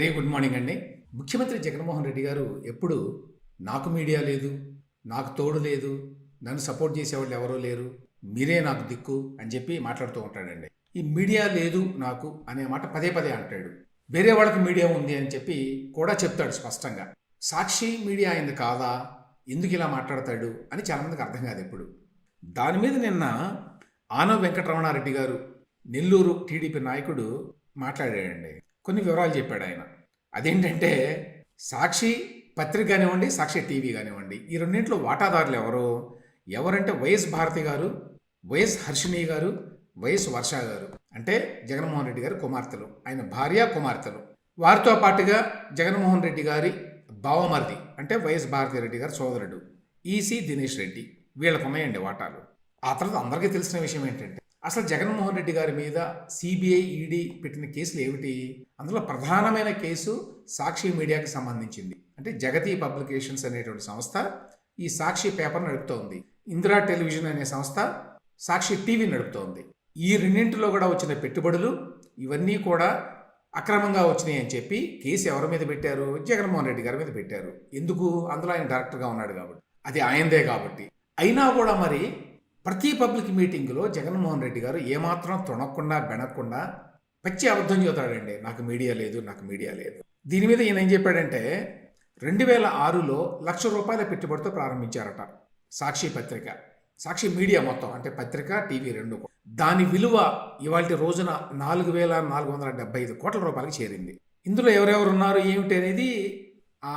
Very good morning అండి. ముఖ్యమంత్రి జగన్మోహన్ రెడ్డి గారు ఎప్పుడు నాకు మీడియా లేదు నాకు తోడు లేదు నన్ను సపోర్ట్ చేసేవాళ్ళు ఎవరూ లేరు మీరే నాకు దిక్కు అని చెప్పి మాట్లాడుతూ ఉంటాడండి. ఈ మీడియా లేదు నాకు అనే మాట పదే పదే అంటాడు. వేరే వాళ్ళకి మీడియా ఉంది అని చెప్పి కూడా చెప్తాడు స్పష్టంగా. సాక్షి మీడియా అయింది కాదా? ఎందుకు ఇలా మాట్లాడతాడు? అని చాలామందికి అర్థం కాదు ఎప్పుడు. దాని మీద నిన్న ఆనవ్ వెంకటరమణారెడ్డి గారు నెల్లూరు టీడీపీ నాయకుడు మాట్లాడాడండి. కొన్ని వివరాలు చెప్పాడు ఆయన. అదేంటంటే సాక్షి పత్రిక కానివ్వండి సాక్షి టీవీ కానివ్వండి ఈ రెండింటిలో వాటాదారులు ఎవరు? ఎవరంటే వైఎస్ భారతి గారు వైఎస్ హర్షిణి గారు వైఎస్ వర్ష గారు. అంటే జగన్మోహన్ రెడ్డి గారి కుమార్తెలు ఆయన భార్య కుమార్తెలు. వారితో పాటుగా జగన్మోహన్ రెడ్డి గారి బావమరిది అంటే వైఎస్ భారతి రెడ్డి గారి సోదరుడు ఈసీ దినేష్ రెడ్డి. వీళ్ళకున్నాయండి వాటాలు. ఆ తర్వాత అందరికీ తెలిసిన విషయం ఏంటంటే అసలు జగన్మోహన్ రెడ్డి గారి మీద సిబిఐ ఈడీ పెట్టిన కేసులు ఏమిటి? అందులో ప్రధానమైన కేసు సాక్షి మీడియాకి సంబంధించింది. అంటే జగతి పబ్లికేషన్స్ అనేటువంటి సంస్థ ఈ సాక్షి పేపర్ నడుపుతోంది. ఇందిరా టెలివిజన్ అనే సంస్థ సాక్షి టీవీ నడుపుతోంది. ఈ రెండింటిలో కూడా వచ్చిన పెట్టుబడులు ఇవన్నీ కూడా అక్రమంగా వచ్చినాయి అని చెప్పి కేసు ఎవరి మీద పెట్టారు? జగన్మోహన్ రెడ్డి గారి మీద పెట్టారు. ఎందుకు? అందులో ఆయన డైరెక్టర్గా ఉన్నాడు కాబట్టి. అది ఆయనదే కాబట్టి. అయినా కూడా మరి ప్రతి పబ్లిక్ మీటింగ్లో జగన్మోహన్ రెడ్డి గారు ఏమాత్రం తొణకుండా బెనకుండా పచ్చి అబద్ధం చెబుతాడండి. నాకు మీడియా లేదు నాకు మీడియా లేదు. దీని మీద ఈయన ఏం చెప్పాడంటే రెండు వేల ఆరులో లక్ష రూపాయల పెట్టుబడితో ప్రారంభించారట సాక్షి పత్రిక. సాక్షి మీడియా మొత్తం అంటే పత్రిక టీవీ రెండు దాని విలువ ఇవాళ రోజున నాలుగు వేల నాలుగు వందల డెబ్బై ఐదు కోట్ల రూపాయలకి చేరింది. ఇందులో ఎవరెవరు ఉన్నారు ఏమిటి అనేది ఆ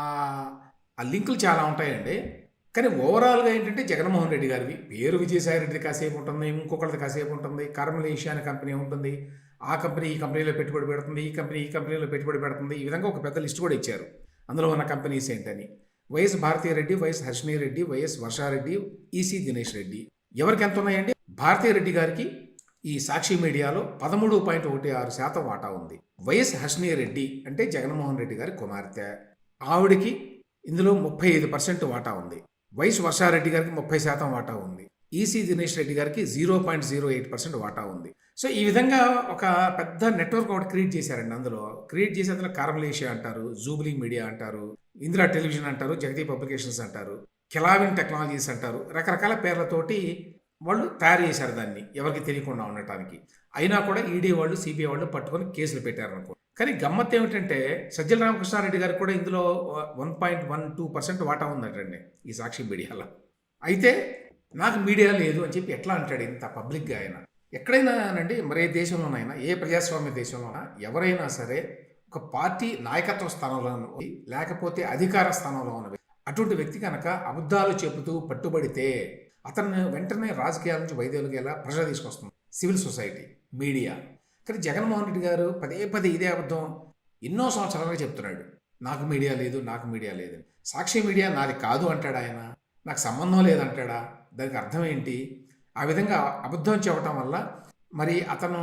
ఆ లింకులు చాలా ఉంటాయండి. కానీ ఓవరాల్గా ఏంటంటే జగన్మోహన్ రెడ్డి గారివి. పేరు విజయసాయి రెడ్డి కాసేపు ఉంటుంది ఇంకొకరిది కాసేపు ఉంటుంది కర్మల ఏషియా కంపెనీ ఉంటుంది. ఆ కంపెనీ ఈ కంపెనీలో పెట్టుబడి పెడుతుంది ఈ కంపెనీ ఈ కంపెనీలో పెట్టుబడి పెడుతుంది. ఈ విధంగా ఒక పెద్ద లిస్ట్ కూడా ఇచ్చారు. అందులో ఉన్న కంపెనీస్ ఏంటని. Y S Bharathi Reddy Y S Harshini Reddy Y S Varsha Reddy EC Dinesh Reddy. ఎవరికి ఎంత ఉన్నాయండి? భారతీయ రెడ్డి గారికి ఈ సాక్షి మీడియాలో పదమూడు పాయింట్ ఒకటి ఆరు శాతం వాటా ఉంది. వైఎస్ హర్షణీ రెడ్డి అంటే జగన్మోహన్ రెడ్డి గారి కుమార్తె. ఆవిడకి ఇందులో ముప్పై ఐదు పర్సెంట్ వాటా ఉంది. వైఎస్ వర్షారెడ్డి గారికి ముప్పై శాతం వాటా ఉంది. ఈసీ దినేష్ రెడ్డి గారికి zero point zero eight percent వాటా ఉంది. సో ఈ విధంగా ఒక పెద్ద నెట్వర్క్ ఒకటి క్రియేట్ చేశారండి అందులో. క్రియేట్ చేసి అందులో కార్మలేషియా అంటారు జూబ్లీ మీడియా అంటారు ఇందిరా టెలివిజన్ అంటారు జగతి పబ్లికేషన్స్ అంటారు కెలావిన్ టెక్నాలజీస్ అంటారు. రకరకాల పేర్లతోటి వాళ్ళు తయారు చేశారు దాన్ని. ఎవరికి తెలియకుండా ఉండటానికి. అయినా కూడా ఈడీ వాళ్ళు సిబిఐ వాళ్ళు పట్టుకొని కేసులు పెట్టారనుకో కానీ గమ్మత్ ఏమిటంటే సజ్జల రామకృష్ణారెడ్డి గారు కూడా ఇందులో one point one two percent వాటా ఉందటండి ఈ సాక్షి మీడియాలో. అయితే నాకు మీడియా లేదు అని చెప్పి ఎట్లా అంటాడు ఇంత పబ్లిక్గా ఆయన? ఎక్కడైనా అండి మరే దేశంలోనైనా ఏ ప్రజాస్వామ్య దేశంలోనా ఎవరైనా సరే ఒక పార్టీ నాయకత్వ స్థానంలో లేకపోతే అధికార స్థానంలో ఉన్న అటువంటి వ్యక్తి కనుక అబద్ధాలు చెబుతూ పట్టుబడితే అతను వెంటనే రాజకీయాల నుంచి వైద్యులకేలా ప్రజలు తీసుకొస్తుంది సివిల్ సొసైటీ మీడియా. కానీ జగన్మోహన్ రెడ్డి గారు పదే పదే ఇదే అబద్ధం ఎన్నో సంవత్సరాలుగా చెప్తున్నాడు. నాకు మీడియా లేదు నాకు మీడియా లేదు. సాక్షి మీడియా నాది కాదు అంటాడు ఆయన. నాకు సంబంధం లేదంటాడా దానికి అర్థం ఏంటి? ఆ విధంగా అబద్ధం చెప్పటం వల్ల మరి అతను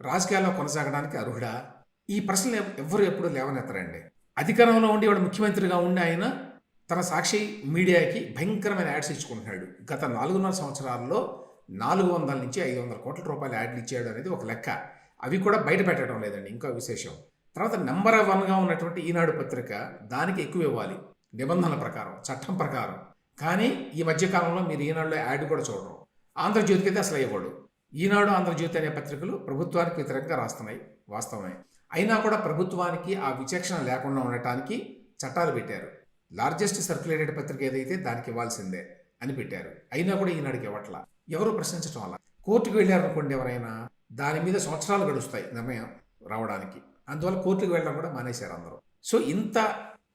రాజకీయాల్లో కొనసాగడానికి అర్హుడా? ఈ ప్రశ్నలు ఎవ్వరు ఎప్పుడు లేవనెత్తరండి. అధికారంలో ఉండి వాడు ముఖ్యమంత్రిగా ఉండి ఆయన తన సాక్షి మీడియాకి భయంకరమైన యాడ్స్ ఇచ్చుకుంటున్నాడు. గత నాలుగున్నర సంవత్సరాల్లో నాలుగు వందల నుంచి ఐదు వందల కోట్ల రూపాయల యాడ్లు ఇచ్చాడు అనేది ఒక లెక్క. అవి కూడా బయట పెట్టడం లేదండి ఇంకో విశేషం. తర్వాత నెంబర్ వన్గా ఉన్నటువంటి ఈనాడు పత్రిక దానికి ఎక్కువ ఇవ్వాలి. నిబంధనల ప్రకారం చట్టం ప్రకారం. కానీ ఈ మధ్యకాలంలో మీరు ఈనాడులో యాడ్ కూడా చూడరు. ఆంధ్రజ్యోతికి అయితే అసలు ఇవ్వడు. ఈనాడు ఆంధ్రజ్యోతి అనే పత్రికలు ప్రభుత్వానికి వ్యతిరేకంగా రాస్తున్నాయి వాస్తవమే. అయినా కూడా ప్రభుత్వానికి ఆ విచక్షణ లేకుండా ఉండటానికి చట్టాలు పెట్టారు. లార్జెస్ట్ సర్క్యులేటెడ్ పత్రిక ఏదైతే దానికి ఇవ్వాల్సిందే అని పెట్టారు. అయినా కూడా ఈనాడికి ఇవ్వట్లా. ఎవరు ప్రశ్నించడం వల్ల కోర్టుకు వెళ్ళారనుకోండి ఎవరైనా దాని మీద సంవత్సరాలు గడుస్తాయి నిర్ణయం రావడానికి. అందువల్ల కోర్టుకు వెళ్ళడం కూడా మానేశారు అందరూ. సో ఇంత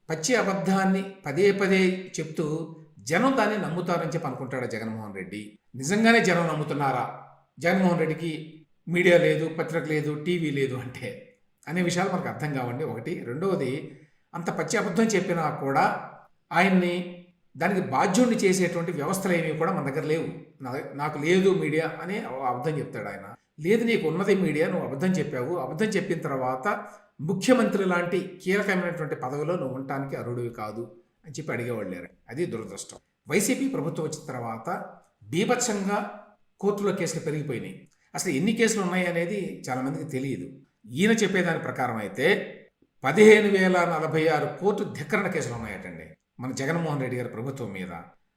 పచ్చి అబద్ధాన్ని పదే పదే చెప్తూ జనం దాన్ని నమ్ముతారని చెప్పి అనుకుంటాడు జగన్మోహన్ రెడ్డి? నిజంగానే జనం నమ్ముతున్నారా? జగన్మోహన్ రెడ్డికి మీడియా లేదు పత్రిక లేదు టీవీ లేదు అంటే అనే విషయాలు మనకు అర్థం కావండి. ఒకటి. రెండవది అంత పచ్చి అబద్ధం చెప్పినా కూడా ఆయన్ని దానికి బాధ్యుణ్ణి చేసేటువంటి వ్యవస్థలు ఏమీ కూడా మన దగ్గర లేవు. నా- నాకు లేదు మీడియా అని అబద్ధం చెప్తాడు ఆయన. లేదు నీకు ఉన్నది మీడియా నువ్వు అబద్ధం చెప్పావు. అబద్ధం చెప్పిన తర్వాత ముఖ్యమంత్రి లాంటి కీలకమైనటువంటి పదవిలో నువ్వు ఉండటానికి అర్హుడివి కాదు అని చెప్పి అడిగేవాళ్ళు లేరు అది దురదృష్టం. వైసీపీ ప్రభుత్వం వచ్చిన తర్వాత బీభత్సంగా కోర్టులో కేసులు పెరిగిపోయినాయి. అసలు ఎన్ని కేసులు ఉన్నాయి అనేది చాలామందికి తెలియదు. ఈయన చెప్పేదాని ప్రకారం అయితే పదిహేను వేల నలభై ఆరు కోర్టు ధిక్కరణ కేసులు ఉన్నాయటండి. మన జగన్మోహన్ రెడ్డి గారి ప్రభుత్వం మీద.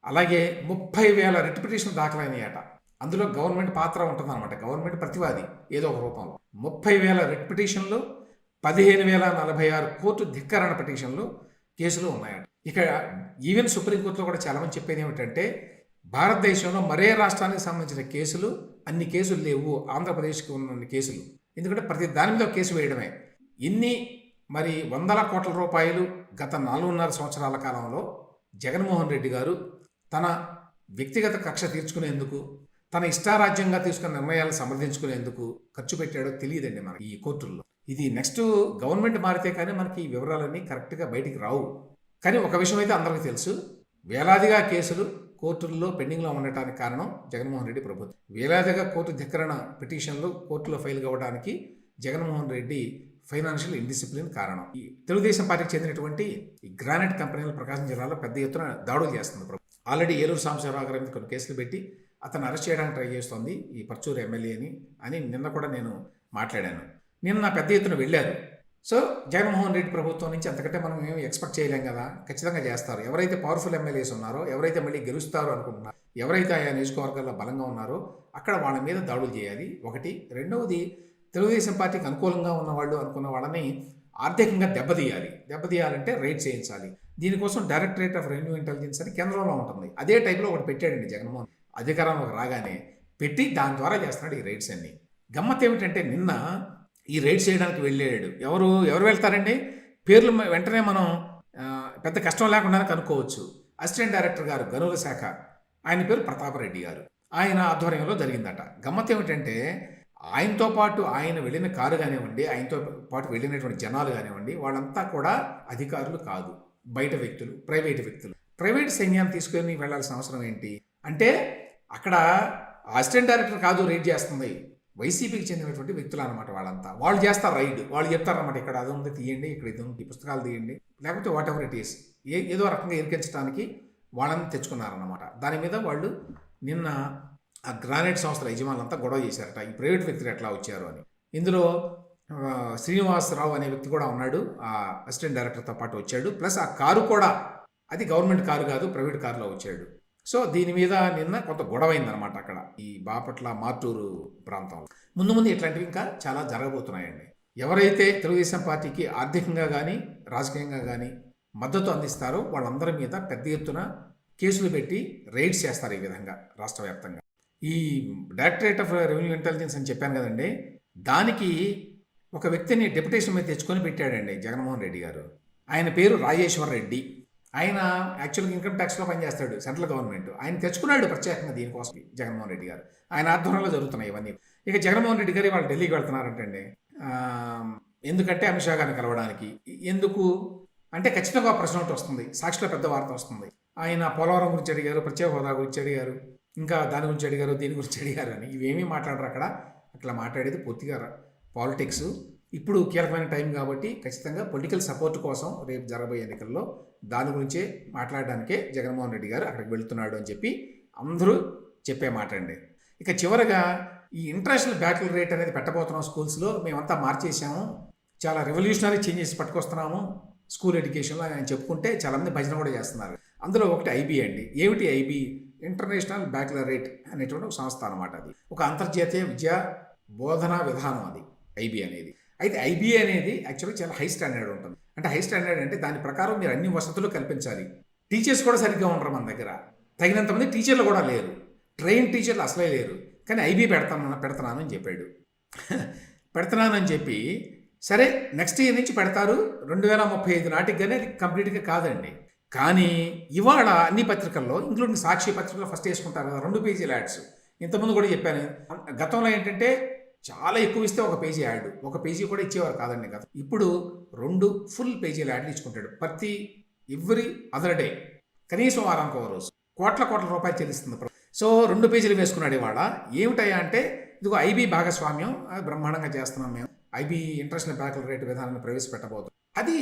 అలాగే ముప్పై వేల రిట్ పిటిషన్ దాఖలైనయట. అందులో గవర్నమెంట్ పాత్ర ఉంటుందన్నమాట. గవర్నమెంట్ ప్రతివాది ఏదో ఒక రూపంలో. ముప్పై వేల రిట్ పిటిషన్లు పదిహేను వేల నలభై ఆరు కోర్టు ధిక్కరణ పిటిషన్లు కేసులు ఉన్నాయట. ఇక ఈవెన్ సుప్రీంకోర్టులో కూడా చాలామంది చెప్పేది ఏమిటంటే భారతదేశంలో మరే రాష్ట్రానికి సంబంధించిన కేసులు అన్ని కేసులు లేవు ఆంధ్రప్రదేశ్కి ఉన్న కేసులు. ఎందుకంటే ప్రతి దాని మీద కేసు వేయడమే. ఇన్ని మరి వందల కోట్ల రూపాయలు గత నాలుగున్నర సంవత్సరాల కాలంలో జగన్మోహన్ రెడ్డి గారు తన వ్యక్తిగత కక్ష తీర్చుకునేందుకు తన ఇష్టారాజ్యంగా తీసుకున్న నిర్ణయాలను సమర్థించుకునేందుకు ఖర్చు పెట్టాడో తెలియదండి మనకి ఈ కోర్టుల్లో. ఇది నెక్స్ట్ గవర్నమెంట్ మారితే కానీ మనకి ఈ వివరాలన్నీ కరెక్ట్గా బయటికి రావు. కానీ ఒక విషయం అయితే అందరికీ తెలుసు. వేలాదిగా కేసులు కోర్టుల్లో పెండింగ్లో ఉండటానికి కారణం జగన్మోహన్ రెడ్డి ప్రభుత్వం. వేలాదిగా కోర్టు ధిక్కరణ పిటిషన్లు కోర్టులో ఫైల్ కావడానికి జగన్మోహన్ రెడ్డి ఫైనాన్షియల్ ఇండిసిప్లిన్ కారణం. ఈ తెలుగుదేశం పార్టీకి చెందినటువంటి ఈ గ్రానైట్ కంపెనీలు ప్రకాశం జిల్లాలో పెద్ద ఎత్తున దాడులు చేస్తుంది ప్రభుత్వం. ఆల్రెడీ ఏలూరు సాంబశివరావు గారి మీద కొన్ని కేసులు పెట్టి అతను అరెస్ట్ చేయడానికి ట్రై చేస్తోంది ఈ పర్చూరు ఎమ్మెల్యేని అని నిన్న కూడా నేను మాట్లాడాను. నిన్న పెద్ద ఎత్తున వెళ్ళారు. సో జగన్మోహన్ రెడ్డి ప్రభుత్వం నుంచి అంతకంటే మనం ఏమి ఎక్స్పెక్ట్ చేయలేం కదా. ఖచ్చితంగా చేస్తారు. ఎవరైతే పవర్ఫుల్ ఎమ్మెల్యేస్ ఉన్నారో ఎవరైతే మళ్ళీ గెలుస్తారో అనుకుంటున్నారు ఎవరైతే ఆయా నియోజకవర్గాల్లో బలంగా ఉన్నారో అక్కడ వాళ్ళ మీద దాడులు చేయాలి. ఒకటి. రెండవది తెలుగుదేశం పార్టీకి అనుకూలంగా ఉన్న వాళ్ళు అనుకున్న వాళ్ళని ఆర్థికంగా దెబ్బతీయాలి. దెబ్బతీయాలంటే రైడ్ చేయించాలి. దీనికోసం డైరెక్టరేట్ ఆఫ్ రెవెన్యూ ఇంటెలిజెన్స్ అని కేంద్రంలో ఉంటుంది. అదే టైప్లో ఒకటి పెట్టాడండి జగన్మోహన్. అధికారంలోకి రాగానే పెట్టి దాని ద్వారా చేస్తున్నాడు ఈ రైడ్స్ అన్ని. గమ్మత్ ఏమిటంటే నిన్న ఈ రైడ్స్ చేయడానికి వెళ్ళాడు. ఎవరు ఎవరు వెళ్తారండి? పేర్లు వెంటనే మనం పెద్ద కష్టం లేకుండానే కనుక్కోవచ్చు. అసిస్టెంట్ డైరెక్టర్ గారు గనుల శాఖ ఆయన పేరు ప్రతాపరెడ్డి గారు. ఆయన ఆధ్వర్యంలో జరిగిందట. గమ్మత్ ఏమిటంటే ఆయనతో పాటు ఆయన వెళ్ళిన కారు కానివ్వండి ఆయనతో పాటు వెళ్ళినటువంటి జనాలు కానివ్వండి వాళ్ళంతా కూడా అధికారులు కాదు. బయట వ్యక్తులు ప్రైవేట్ వ్యక్తులు. ప్రైవేట్ సైన్యాన్ని తీసుకొని వెళ్ళాల్సిన అవసరం ఏంటి? అంటే అక్కడ అసిస్టెంట్ డైరెక్టర్ కాదు రైడ్ చేస్తుంది. వైసీపీకి చెందినటువంటి వ్యక్తులు అనమాట వాళ్ళంతా. వాళ్ళు చేస్తారు రైడ్. వాళ్ళు చెప్తారనమాట ఇక్కడ అది ఉంది తీయండి ఇక్కడ ఇది ఉంది పుస్తకాలు తీయండి. లేకపోతే వాట్ ఎవర్ ఇట్ ఈస్ ఏ ఏదో రకంగా ఇరికించడానికి వాళ్ళని తెచ్చుకున్నారన్నమాట. దాని మీద వాళ్ళు నిన్న ఆ గ్రానైట్ సంస్థల యజమానులంతా గొడవ చేశారట. ఈ ప్రైవేట్ వ్యక్తులు ఎట్లా వచ్చారు? అని. ఇందులో శ్రీనివాసరావు అనే వ్యక్తి కూడా ఉన్నాడు. ఆ అసిస్టెంట్ డైరెక్టర్తో పాటు వచ్చాడు. ప్లస్ ఆ కారు కూడా అది గవర్నమెంట్ కారు కాదు ప్రైవేట్ కారులో వచ్చాడు. సో దీని మీద నిన్న కొంత గొడవ అక్కడ ఈ బాపట్ల మార్టూరు ప్రాంతంలో. ముందు ముందు ఇట్లాంటివి ఇంకా చాలా జరగబోతున్నాయండి. ఎవరైతే తెలుగుదేశం పార్టీకి ఆర్థికంగా కానీ రాజకీయంగా కానీ మద్దతు అందిస్తారో వాళ్ళందరి మీద పెద్ద ఎత్తున కేసులు పెట్టి రైడ్స్ చేస్తారు ఈ విధంగా రాష్ట్ర వ్యాప్తంగా. ఈ డైరెక్టరేట్ ఆఫ్ రెవెన్యూ ఇంటెలిజెన్స్ అని చెప్పాను కదండి దానికి ఒక వ్యక్తిని డెప్యుటేషన్ మీద తెచ్చుకొని పెట్టాడండి జగన్మోహన్ రెడ్డి గారు. ఆయన పేరు రాజేశ్వర్ రెడ్డి. ఆయన యాక్చువల్గా ఇన్కమ్ ట్యాక్స్లో పనిచేస్తాడు సెంట్రల్ గవర్నమెంట్ ఆయన తెచ్చుకున్నాడు ప్రత్యేకంగా దీనికోసం జగన్మోహన్ రెడ్డి గారు. ఆయన ఆధ్వర్యంలో జరుగుతున్నాయి ఇవన్నీ. ఇక జగన్మోహన్ రెడ్డి గారు వాళ్ళు ఢిల్లీకి వెళ్తున్నారంటండి. ఎందుకంటే అమిత్ షా గారిని కలవడానికి. ఎందుకు? అంటే ఖచ్చితంగా ప్రశ్న ఒకటి వస్తుంది. సాక్షిలో పెద్ద వార్త వస్తుంది. ఆయన పోలవరం గురించి అడిగారు ప్రత్యేక హోదా గురించి అడిగారు ఇంకా దాని గురించి అడిగారు దీని గురించి అడిగారు అని. ఇవేమీ మాట్లాడరు అక్కడ. అట్లా మాట్లాడేది పూర్తిగా పాలిటిక్స్ ఇప్పుడు కీలకమైన టైం కాబట్టి ఖచ్చితంగా పొలిటికల్ సపోర్ట్ కోసం రేపు జరగబోయే ఎన్నికల్లో దాని గురించే మాట్లాడడానికే జగన్మోహన్ రెడ్డి గారు అక్కడికి వెళ్తున్నాడు అని చెప్పి అందరూ చెప్పే మాట అండి ఇక చివరగా ఈ ఇంటర్నేషనల్ బ్యాటిల్ రేట్ అనేది పెట్టబోతున్నాం స్కూల్స్లో. మేమంతా మార్చేసాము చాలా రెవల్యూషనరీ చేంజెస్ పట్టుకొస్తున్నాము. స్కూల్ ఎడ్యుకేషన్లో ఆయన చెప్పుకుంటే చాలామంది భజన కూడా చేస్తున్నారు. అందులో ఒకటి ఐబీ అండి. ఏమిటి ఐబీ? ఇంటర్నేషనల్ బ్యాక్లరేట్ అనేటువంటి ఒక సంస్థ అనమాట అది. ఒక అంతర్జాతీయ విద్యా బోధనా విధానం అది ఐబీ అనేది. అయితే ఐబీ అనేది యాక్చువల్గా చాలా హై స్టాండర్డ్ ఉంటుంది. అంటే హై స్టాండర్డ్ అంటే దాని ప్రకారం మీరు అన్ని వసతులు కల్పించాలి. టీచర్స్ కూడా సరిగ్గా ఉండరు మన దగ్గర. తగినంత మంది టీచర్లు కూడా లేరు. ట్రైన్ టీచర్లు అసలే లేరు. కానీ ఐబీ పెడతాను పెడతాను అని చెప్పాడు. పెడుతున్నానని చెప్పి సరే నెక్స్ట్ ఇయర్ నుంచి పెడతారు. రెండు వేల ముప్పై ఐదు నాటికి కానీ అది కంప్లీట్గా కాదండి. కానీ ఇవాళ అన్ని పత్రికల్లో ఇంక్లూడింగ్ సాక్షి పత్రికలో ఫస్ట్ వేసుకుంటారు కదా రెండు పేజీల యాడ్స్ ఇంతకుముందు కూడా చెప్పాను. గతంలో ఏంటంటే చాలా ఎక్కువ ఇస్తే ఒక పేజీ యాడ్ ఒక పేజీ కూడా ఇచ్చేవారు కాదండి కదా. ఇప్పుడు రెండు ఫుల్ పేజీల యాడ్లు ఇచ్చుకుంటాడు ప్రతి ఎవ్రీ అదర్ డే కనీసం వారానికి ఒక రోజు. కోట్ల కోట్ల రూపాయలు చెల్లిస్తుంది సో రెండు పేజీలు వేసుకున్నాడు ఇవాళ. ఏమిటయ్యా అంటే ఇదిగో ఐబీ భాగస్వామ్యం అది బ్రహ్మాండంగా చేస్తున్నాం మేము. ఐబీ ఇంటర్నేషనల్ బ్యాంకుల రేట్ విధానాన్ని ప్రవేశపెట్టబోతుంది అది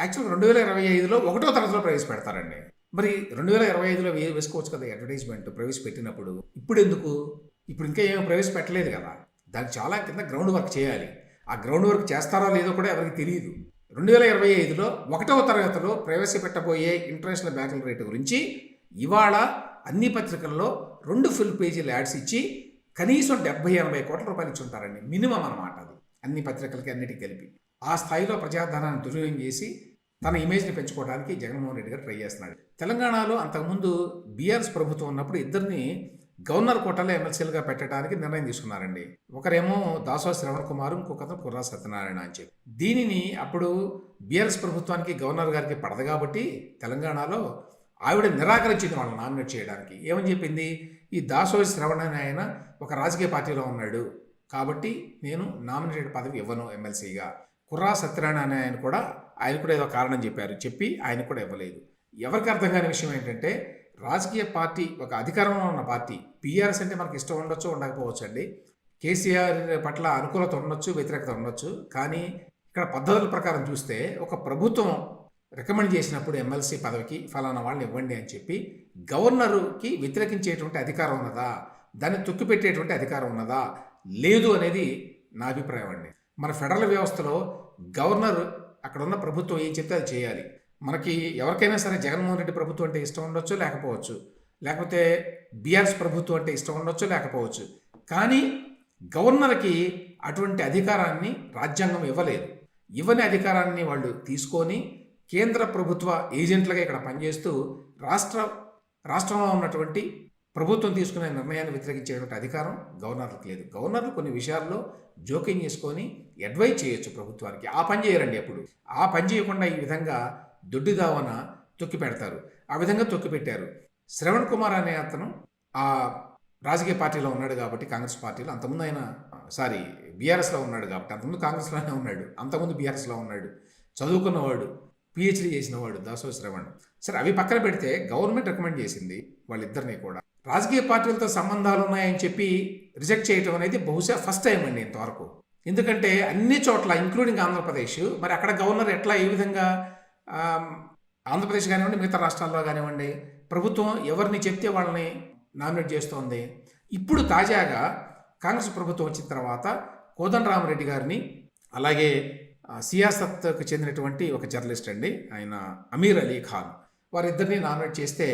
యాక్చువల్గా రెండు వేల ఇరవై ఐదులో ఒకటో తరగతిలో ప్రవేశపెడతారండి. మరి రెండు వేల ఇరవై ఐదులో వేసుకోవచ్చు కదా అడ్వర్టైజ్మెంట్ ప్రవేశపెట్టినప్పుడు. ఇప్పుడు ఎందుకు? ఇప్పుడు ఇంకా ఏమి ప్రవేశపెట్టలేదు కదా. దానికి చాలా కింద గ్రౌండ్ వర్క్ చేయాలి. ఆ గ్రౌండ్ వర్క్ చేస్తారో లేదో కూడా ఎవరికి తెలియదు. రెండు వేల ఇరవై ఐదులో ఒకటవ తరగతిలో ప్రవేశపెట్టబోయే ఇంటర్నేషనల్ బ్యాంకుల రేటు గురించి ఇవాళ అన్ని పత్రికల్లో రెండు ఫుల్ పేజీలు యాడ్స్ ఇచ్చి కనీసం డెబ్బై ఎనభై కోట్ల రూపాయలు ఇచ్చి ఉంటారండి మినిమం అన్నమాట అది. అన్ని పత్రికలకి అన్నిటికీ కలిపి. ఆ స్థాయిలో ప్రజాధనాన్ని దుర్వినియోగం చేసి తన ఇమేజ్ని పెంచుకోవడానికి జగన్మోహన్ రెడ్డి గారు ట్రై చేస్తున్నాడు. తెలంగాణలో అంతకుముందు బీఆర్ఎస్ ప్రభుత్వం ఉన్నప్పుడు ఇద్దరిని గవర్నర్ కోటలో ఎమ్మెల్సీలుగా పెట్టడానికి నిర్ణయం తీసుకున్నారండి. ఒకరేమో దాసో శ్రవణ్ కుమార్ ఇంకొకరు కుర్రా సత్యనారాయణ అని చెప్పి. దీనిని అప్పుడు బీఆర్ఎస్ ప్రభుత్వానికి గవర్నర్ గారికి పడదు కాబట్టి తెలంగాణలో ఆవిడ నిరాకరించింది వాళ్ళని నామినేట్ చేయడానికి. ఏమని చెప్పింది? ఈ దాసోజి శ్రవణ్ ఆయన ఒక రాజకీయ పార్టీలో ఉన్నాడు. కాబట్టి నేను నామినేటెడ్ పదవి ఇవ్వను ఎమ్మెల్సీగా. కుర్రా సత్యనారాయణ ఆయన కూడా ఆయన కూడా ఏదో కారణం చెప్పారు. చెప్పి ఆయన కూడా ఇవ్వలేదు. ఎవరికి అర్థం కాని విషయం ఏంటంటే రాజకీయ పార్టీ ఒక అధికారంలో ఉన్న పార్టీ పీఆర్ఎస్ అంటే మనకి ఇష్టం ఉండొచ్చు ఉండకపోవచ్చు అండి కేసీఆర్ పట్ల అనుకూలత ఉండొచ్చు వ్యతిరేకత ఉండొచ్చు. కానీ ఇక్కడ పద్ధతుల ప్రకారం చూస్తే ఒక ప్రభుత్వం రికమెండ్ చేసినప్పుడు ఎమ్మెల్సీ పదవికి ఫలానా వాళ్ళని ఇవ్వండి అని చెప్పి గవర్నరుకి వ్యతిరేకించేటువంటి అధికారం ఉన్నదా? దాన్ని తొక్కిపెట్టేటువంటి అధికారం ఉన్నదా? లేదు అనేది నా అభిప్రాయం అండి. మన ఫెడరల్ వ్యవస్థలో గవర్నర్ అక్కడ ఉన్న ప్రభుత్వం ఏం చెప్తే అది చేయాలి. మనకి ఎవరికైనా సరే జగన్మోహన్ రెడ్డి ప్రభుత్వం అంటే ఇష్టం ఉండొచ్చు లేకపోవచ్చు. లేకపోతే బీఆర్ఎస్ ప్రభుత్వం అంటే ఇష్టం ఉండొచ్చు లేకపోవచ్చు. కానీ గవర్నర్కి అటువంటి అధికారాన్ని రాజ్యాంగం ఇవ్వలేదు. ఇవ్వని అధికారాన్ని వాళ్ళు తీసుకొని కేంద్ర ప్రభుత్వ ఏజెంట్లుగా ఇక్కడ పనిచేస్తూ రాష్ట్ర రాష్ట్రంలో ఉన్నటువంటి ప్రభుత్వం తీసుకునే నిర్ణయాన్ని వ్యతిరేకించేటువంటి అధికారం గవర్నర్లకు లేదు. గవర్నర్లు కొన్ని విషయాల్లో జోక్యం చేసుకొని అడ్వైజ్ చేయొచ్చు ప్రభుత్వానికి. ఆ పని చేయరండి ఎప్పుడు. ఆ పని చేయకుండా ఈ విధంగా దొడ్డిదావన తొక్కి పెడతారు. ఆ విధంగా తొక్కి పెట్టారు. శ్రవణ్ కుమార్ అనే అతను ఆ రాజకీయ పార్టీలో ఉన్నాడు కాబట్టి కాంగ్రెస్ పార్టీలో. అంతకుముందు ఆయన సారీ బీఆర్ఎస్లో ఉన్నాడు కాబట్టి అంతకుముందు కాంగ్రెస్లోనే ఉన్నాడు. అంతకుముందు బీఆర్ఎస్లో ఉన్నాడు. చదువుకున్నవాడు పిహెచ్డీ చేసినవాడు దాసో శ్రవణ్. సరే అవి పక్కన పెడితే గవర్నమెంట్ రికమెండ్ చేసింది వాళ్ళిద్దరిని కూడా. రాజకీయ పార్టీలతో సంబంధాలు ఉన్నాయని చెప్పి రిజెక్ట్ చేయటం అనేది బహుశా ఫస్ట్ టైం అండి ఇంతవరకు. ఎందుకంటే అన్ని చోట్ల ఇంక్లూడింగ్ ఆంధ్రప్రదేశ్ మరి అక్కడ గవర్నర్ ఎట్లా ఏ విధంగా ఆంధ్రప్రదేశ్ కానివ్వండి మిగతా రాష్ట్రాల్లో కానివ్వండి ప్రభుత్వం ఎవరిని చెప్తే వాళ్ళని నామినేట్ చేస్తోంది. ఇప్పుడు తాజాగా కాంగ్రెస్ ప్రభుత్వం వచ్చిన తర్వాత కోదండరామరెడ్డి గారిని అలాగే సియాసత్కు చెందినటువంటి ఒక జర్నలిస్ట్ అండి ఆయన అమీర్ అలీ ఖాన్ వారిద్దరిని నామినేట్ చేస్తే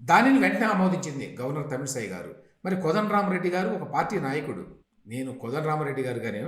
దానిని వెంటనే ఆమోదించింది గవర్నర్ తమిళసాయి గారు. మరి కోదండరామరెడ్డి గారు ఒక పార్టీ నాయకుడు. నేను కోదండరామరెడ్డి గారు కానీ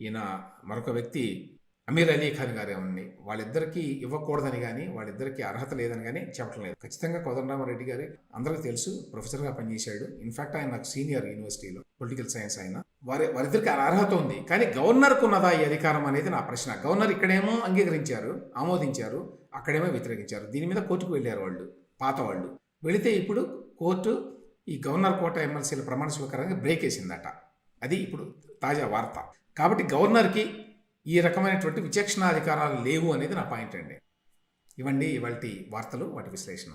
ఈయన మరొక వ్యక్తి అమీర్ అలీ ఖాన్ గారు ఏమని వాళ్ళిద్దరికీ ఇవ్వకూడదని కానీ వాళ్ళిద్దరికీ అర్హత లేదని కానీ చెప్పడం లేదు. ఖచ్చితంగా కోదండరామరెడ్డి గారు అందరికీ తెలుసు ప్రొఫెసర్గా పనిచేశాడు. ఇన్ఫాక్ట్ ఆయన నాకు సీనియర్ యూనివర్సిటీలో పొలిటికల్ సైన్స్ ఆయన. వారి వారిద్దరికి అర్హత ఉంది. కానీ గవర్నర్కు ఉన్నదా ఈ అధికారం అనేది నా ప్రశ్న. గవర్నర్ ఇక్కడేమో అంగీకరించారు ఆమోదించారు అక్కడేమో వ్యతిరేకించారు. దీని మీద కోర్టుకు వెళ్ళారు వాళ్ళు పాత వాళ్ళు. వెళితే ఇప్పుడు కోర్టు ఈ గవర్నర్ కోట ఎమ్మెల్సీల ప్రమాణ స్వీకారానికి బ్రేక్ వేసిందట. అది ఇప్పుడు తాజా వార్త. కాబట్టి గవర్నర్కి ఈ రకమైనటువంటి విచక్షణాధికారాలు లేవు అనేది నా పాయింట్ అండి. ఇవండి ఇవాళ వార్తలు వాటి విశ్లేషణ.